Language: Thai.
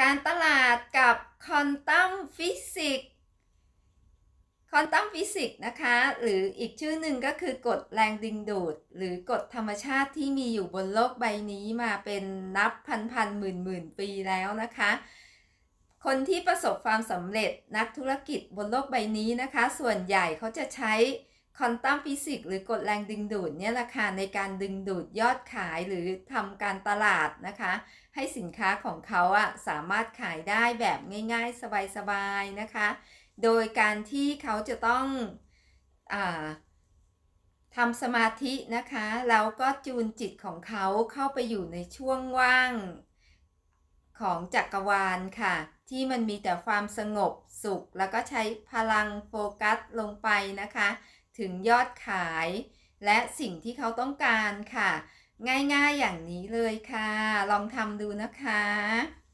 การตลาดกับควอนตัมฟิสิกส์ควอนตัมฟิสิกส์นะคะ หรืออีกชื่อหนึ่งก็คือกฎแรงดึงดูด หรือกฎธรรมชาติที่มีอยู่บนโลกใบนี้มาเป็นนับพันพันหมื่นหมื่นปีแล้วนะคะ คนที่ประสบความสำเร็จนักธุรกิจบนโลกใบนี้นะคะ ส่วนใหญ่เขาจะใช้ ควอนตัมฟิสิกส์หรือกฎแรงดึงดูดเนี่ยแหละค่ะในการดึงดูดยอดขายหรือทำการตลาดนะคะ ให้สินค้าของเขาอะสามารถขายได้แบบง่ายๆ สบายๆนะคะ โดยการที่เขาจะต้องอทำสมาธินะคะ แล้วก็จูนจิตของเขาเข้าไปอยู่ในช่วงว่างของจักรวาลค่ะ ที่มันมีแต่ความสงบสุข แล้วก็ใช้พลังโฟกัสลงไปนะคะ ถึงยอดขาย และสิ่งที่เขาต้องการค่ะ ง่ายๆอย่างนี้เลยค่ะ ลองทำดูนะคะ